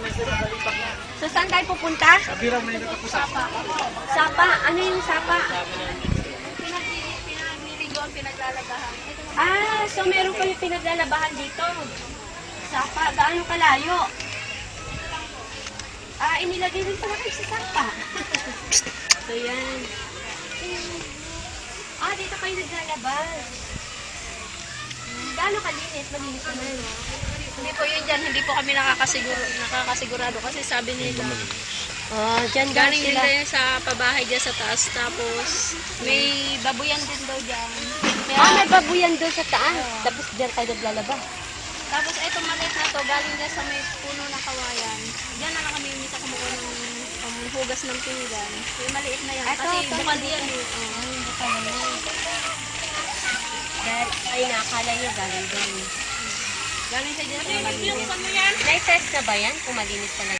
namin sila balipak na. So, saan tayo pupunta? Sa Birang may sa Sapa. Ano yung sapa? Pinagliligoan, pinaglalabahan. Ah, so meron kayo pinaglalabahan dito. Sapa, gaano kalayo? Ah, inilagay din pala kayo sa sapa. so, yan. Ah, dito kayo naglalabas. Gaano kalinis? Malinis naman. Hindi po yun dyan, hindi po kami nakakasiguro, nakakasigurado kasi sabi nila, Ah, dyan galing din tayo sa pabahay dyan sa taas, tapos may babuyan din daw dyan. Kaya, Ah, may babuyan doon sa taas. Tapos dyan kayo naglalabas. tapos eto maliit na to, galing dyan sa may puno ng kawayan. Diyan na lang kami yung isa kumukuha ng um, hugas ng pinggan. Yung maliit na yan, Ito, kasi ito, bukal ito. yan eh. Oh. Ay, hindi pala yun. Dahil, ay, nakakala niyo galing doon. Galing sa maliit. Na-test na ba yan kung malinis talaga?